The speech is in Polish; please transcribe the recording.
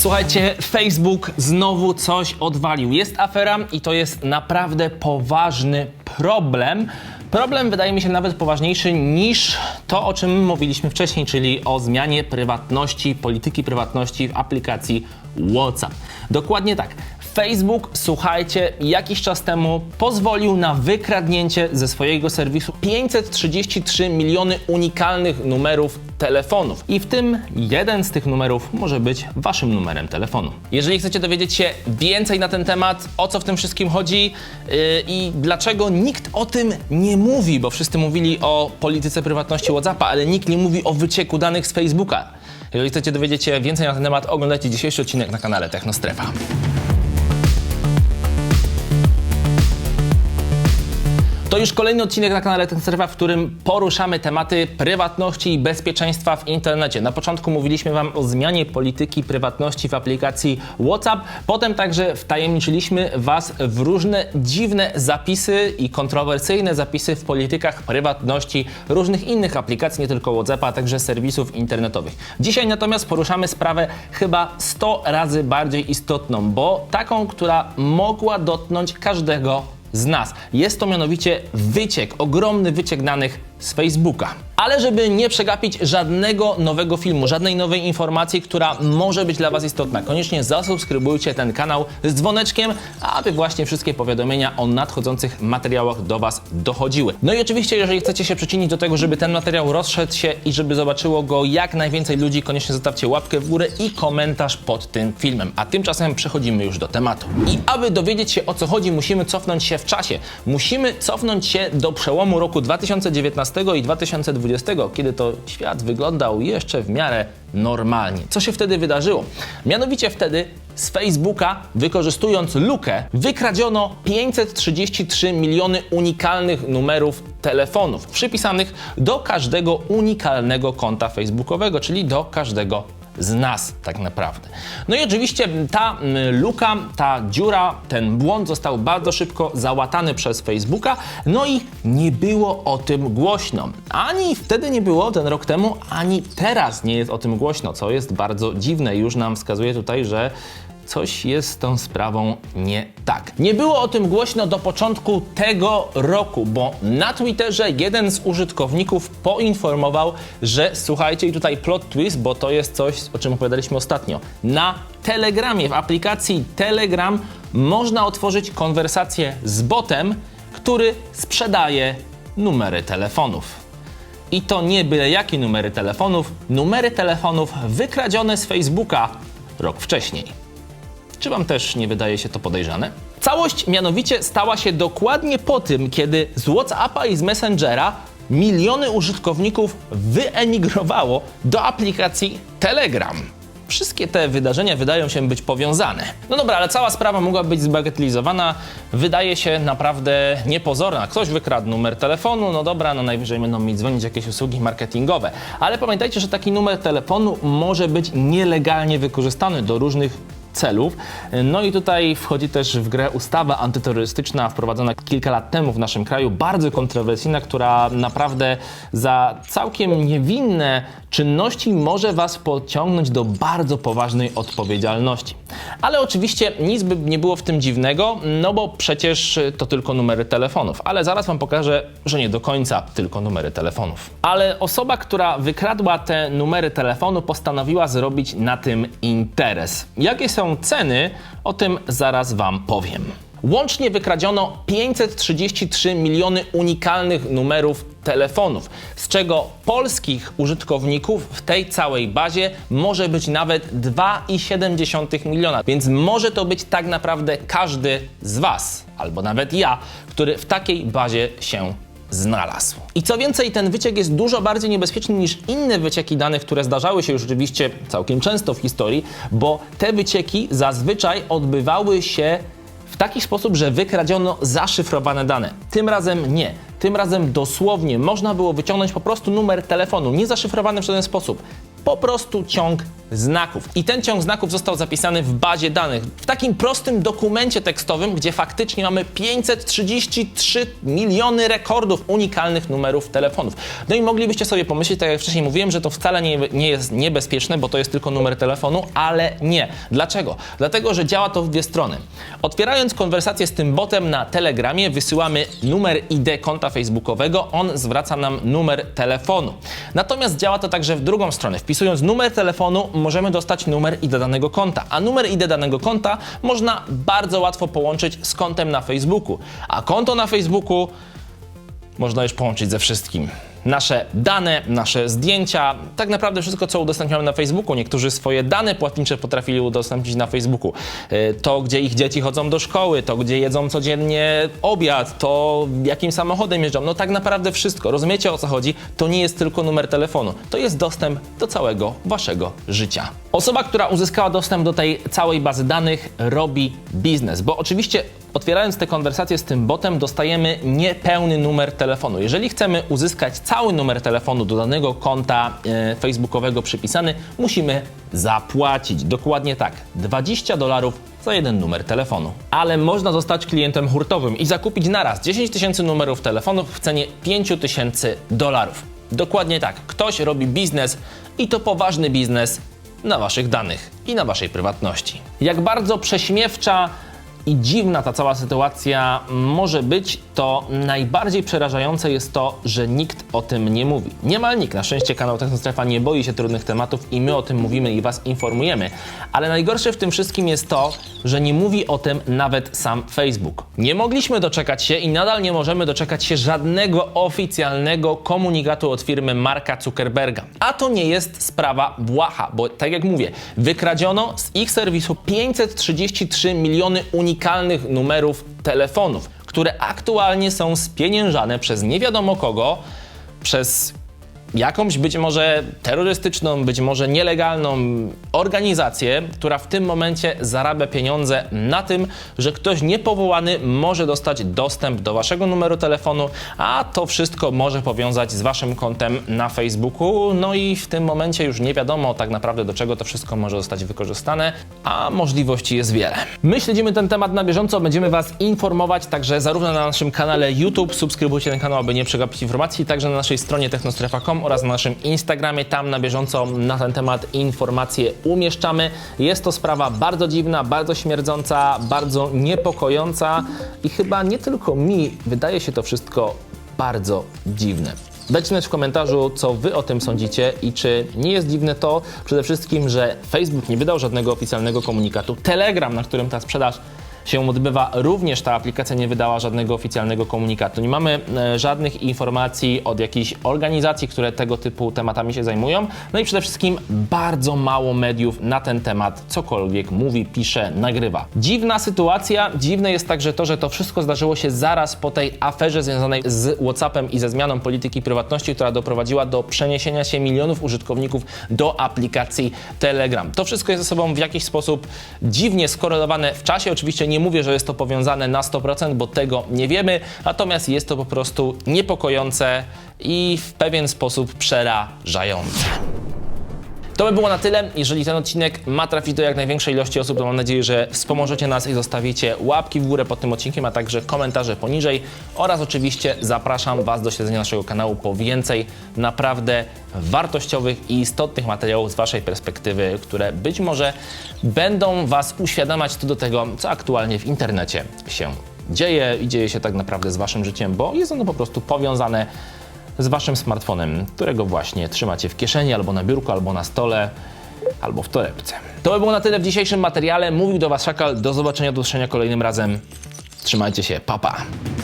Słuchajcie, Facebook znowu coś odwalił. Jest afera i to jest naprawdę poważny problem. Problem wydaje mi się nawet poważniejszy niż to, o czym mówiliśmy wcześniej, czyli o zmianie prywatności, polityki prywatności w aplikacji WhatsApp. Dokładnie tak. Facebook, słuchajcie, jakiś czas temu pozwolił na wykradnięcie ze swojego serwisu 533 miliony unikalnych numerów telefonów. I w tym jeden z tych numerów może być waszym numerem telefonu. Jeżeli chcecie dowiedzieć się więcej na ten temat, o co w tym wszystkim chodzi yy, i dlaczego nikt o tym nie mówi, bo wszyscy mówili o polityce prywatności WhatsAppa, ale nikt nie mówi o wycieku danych z Facebooka. Jeżeli chcecie dowiedzieć się więcej na ten temat, oglądajcie dzisiejszy odcinek na kanale Technostrefa. To już kolejny odcinek na kanale Technoserwa, w którym poruszamy tematy prywatności i bezpieczeństwa w internecie. Na początku mówiliśmy Wam o zmianie polityki prywatności w aplikacji WhatsApp, potem także wtajemniczyliśmy Was w różne dziwne zapisy i kontrowersyjne zapisy w politykach prywatności różnych innych aplikacji, nie tylko WhatsAppa, a także serwisów internetowych. Dzisiaj natomiast poruszamy sprawę chyba 100 razy bardziej istotną, bo taką, która mogła dotknąć każdego z nas. Jest to mianowicie wyciek, ogromny wyciek danych z Facebooka. Ale żeby nie przegapić żadnego nowego filmu, żadnej nowej informacji, która może być dla Was istotna, koniecznie zasubskrybujcie ten kanał z dzwoneczkiem, aby właśnie wszystkie powiadomienia o nadchodzących materiałach do Was dochodziły. No i oczywiście, jeżeli chcecie się przyczynić do tego, żeby ten materiał rozszedł się i żeby zobaczyło go jak najwięcej ludzi, koniecznie zostawcie łapkę w górę i komentarz pod tym filmem. A tymczasem przechodzimy już do tematu. I aby dowiedzieć się o co chodzi, musimy cofnąć się w czasie. Musimy cofnąć się do przełomu roku 2019 i 2020, kiedy to świat wyglądał jeszcze w miarę normalnie. Co się wtedy wydarzyło? Mianowicie wtedy z Facebooka, wykorzystując lukę, wykradziono 533 miliony unikalnych numerów telefonów, przypisanych do każdego unikalnego konta facebookowego, czyli do każdego z nas tak naprawdę. No i oczywiście ta luka, ta dziura, ten błąd został bardzo szybko załatany przez Facebooka, no i nie było o tym głośno. Ani wtedy nie było, ten rok temu, ani teraz nie jest o tym głośno, co jest bardzo dziwne. Już nam wskazuje tutaj, że coś jest z tą sprawą nie tak. Nie było o tym głośno do początku tego roku, bo na Twitterze jeden z użytkowników poinformował, że słuchajcie, i tutaj plot twist, bo to jest coś, o czym opowiadaliśmy ostatnio. Na Telegramie, w aplikacji Telegram można otworzyć konwersację z botem, który sprzedaje numery telefonów. I to nie byle jakie numery telefonów, numery telefonów wykradzione z Facebooka rok wcześniej. Czy Wam też nie wydaje się to podejrzane? Całość mianowicie stała się dokładnie po tym, kiedy z WhatsAppa i z Messengera miliony użytkowników wyemigrowało do aplikacji Telegram. Wszystkie te wydarzenia wydają się być powiązane. No dobra, ale cała sprawa mogła być zbagatelizowana. Wydaje się naprawdę niepozorna. Ktoś wykradł numer telefonu, no dobra, no najwyżej będą mi dzwonić jakieś usługi marketingowe. Ale pamiętajcie, że taki numer telefonu może być nielegalnie wykorzystany do różnych celów. No i tutaj wchodzi też w grę ustawa antyterrorystyczna wprowadzona kilka lat temu w naszym kraju, bardzo kontrowersyjna, która naprawdę za całkiem niewinne czynności może Was pociągnąć do bardzo poważnej odpowiedzialności. Ale oczywiście nic by nie było w tym dziwnego, no bo przecież to tylko numery telefonów. Ale zaraz Wam pokażę, że nie do końca tylko numery telefonów. Ale osoba, która wykradła te numery telefonu, postanowiła zrobić na tym interes. Jakie są ceny? O tym zaraz Wam powiem. Łącznie wykradziono 533 miliony unikalnych numerów telefonów, z czego polskich użytkowników w tej całej bazie może być nawet 2,7 miliona, więc może to być tak naprawdę każdy z Was, albo nawet ja, który w takiej bazie się znalazł. I co więcej, ten wyciek jest dużo bardziej niebezpieczny niż inne wycieki danych, które zdarzały się już rzeczywiście całkiem często w historii, bo te wycieki zazwyczaj odbywały się w taki sposób, że wykradziono zaszyfrowane dane. Tym razem nie. Tym razem dosłownie można było wyciągnąć po prostu numer telefonu, nie zaszyfrowany w żaden sposób. Po prostu ciąg znaków. I ten ciąg znaków został zapisany w bazie danych, w takim prostym dokumencie tekstowym, gdzie faktycznie mamy 533 miliony rekordów unikalnych numerów telefonów. No i moglibyście sobie pomyśleć, tak jak wcześniej mówiłem, że to wcale nie, nie jest niebezpieczne, bo to jest tylko numer telefonu, ale nie. Dlaczego? Dlatego, że działa to w dwie strony. Otwierając konwersację z tym botem na Telegramie, wysyłamy numer ID konta facebookowego, on zwraca nam numer telefonu. Natomiast działa to także w drugą stronę. Wpisując numer telefonu, możemy dostać numer ID danego konta, a numer ID danego konta można bardzo łatwo połączyć z kontem na Facebooku. A konto na Facebooku można już połączyć ze wszystkim. Nasze dane, nasze zdjęcia, tak naprawdę wszystko, co udostępniamy na Facebooku. Niektórzy swoje dane płatnicze potrafili udostępnić na Facebooku. E, To, gdzie ich dzieci chodzą do szkoły, to, gdzie jedzą codziennie obiad, to jakim samochodem jeżdżą. No tak naprawdę wszystko. Rozumiecie o co chodzi? To nie jest tylko numer telefonu. To jest dostęp do całego waszego życia. Osoba, która uzyskała dostęp do tej całej bazy danych, robi biznes, bo oczywiście Otwierając te konwersacje z tym botem, dostajemy niepełny numer telefonu. Jeżeli chcemy uzyskać cały numer telefonu do danego konta e, facebookowego przypisany, musimy zapłacić. Dokładnie tak, 20 dolarów za jeden numer telefonu. Ale można zostać klientem hurtowym i zakupić naraz 10 tysięcy numerów telefonów w cenie 5 tysięcy dolarów. Dokładnie tak, ktoś robi biznes i to poważny biznes na waszych danych i na waszej prywatności. Jak bardzo prześmiewcza i dziwna ta cała sytuacja może być, to najbardziej przerażające jest to, że nikt o tym nie mówi. Niemal nikt. Na szczęście kanał Technostrefa nie boi się trudnych tematów i my o tym mówimy i Was informujemy. Ale najgorsze w tym wszystkim jest to, że nie mówi o tym nawet sam Facebook. Nie mogliśmy doczekać się i nadal nie możemy doczekać się żadnego oficjalnego komunikatu od firmy Marka Zuckerberga. A to nie jest sprawa błaha, bo tak jak mówię, wykradziono z ich serwisu 533 miliony unikalnych numerów telefonów, które aktualnie są spieniężane przez nie wiadomo kogo, przez jakąś być może terrorystyczną, być może nielegalną organizację, która w tym momencie zarabia pieniądze na tym, że ktoś niepowołany może dostać dostęp do waszego numeru telefonu, a to wszystko może powiązać z waszym kontem na Facebooku. No i w tym momencie już nie wiadomo tak naprawdę do czego to wszystko może zostać wykorzystane, a możliwości jest wiele. My śledzimy ten temat na bieżąco, będziemy was informować także zarówno na naszym kanale YouTube, subskrybujcie ten kanał, aby nie przegapić informacji, także na naszej stronie technostrefa.com oraz na naszym Instagramie. Tam na bieżąco na ten temat informacje umieszczamy. Jest to sprawa bardzo dziwna, bardzo śmierdząca, bardzo niepokojąca i chyba nie tylko mi wydaje się to wszystko bardzo dziwne. Dajcie znać w komentarzu, co Wy o tym sądzicie i czy nie jest dziwne to przede wszystkim, że Facebook nie wydał żadnego oficjalnego komunikatu. Telegram, na którym ta sprzedaż się odbywa, również ta aplikacja nie wydała żadnego oficjalnego komunikatu. Nie mamy e, żadnych informacji od jakichś organizacji, które tego typu tematami się zajmują. No i przede wszystkim bardzo mało mediów na ten temat cokolwiek mówi, pisze, nagrywa. Dziwna sytuacja. Dziwne jest także to, że to wszystko zdarzyło się zaraz po tej aferze związanej z WhatsAppem i ze zmianą polityki prywatności, która doprowadziła do przeniesienia się milionów użytkowników do aplikacji Telegram. To wszystko jest ze sobą w jakiś sposób dziwnie skorelowane w czasie. Oczywiście nie mówię, że jest to powiązane na 100%, bo tego nie wiemy, natomiast jest to po prostu niepokojące i w pewien sposób przerażające. To by było na tyle. Jeżeli ten odcinek ma trafić do jak największej ilości osób, to mam nadzieję, że wspomożecie nas i zostawicie łapki w górę pod tym odcinkiem, a także komentarze poniżej. Oraz oczywiście zapraszam Was do śledzenia naszego kanału po więcej naprawdę wartościowych i istotnych materiałów z Waszej perspektywy, które być może będą Was uświadamiać co do tego, co aktualnie w internecie się dzieje i dzieje się tak naprawdę z Waszym życiem, bo jest ono po prostu powiązane z waszym smartfonem, którego właśnie trzymacie w kieszeni, albo na biurku, albo na stole, albo w torebce. To by było na tyle w dzisiejszym materiale. Mówił do was Szakal. Do zobaczenia, do usłyszenia kolejnym razem. Trzymajcie się, papa. Pa.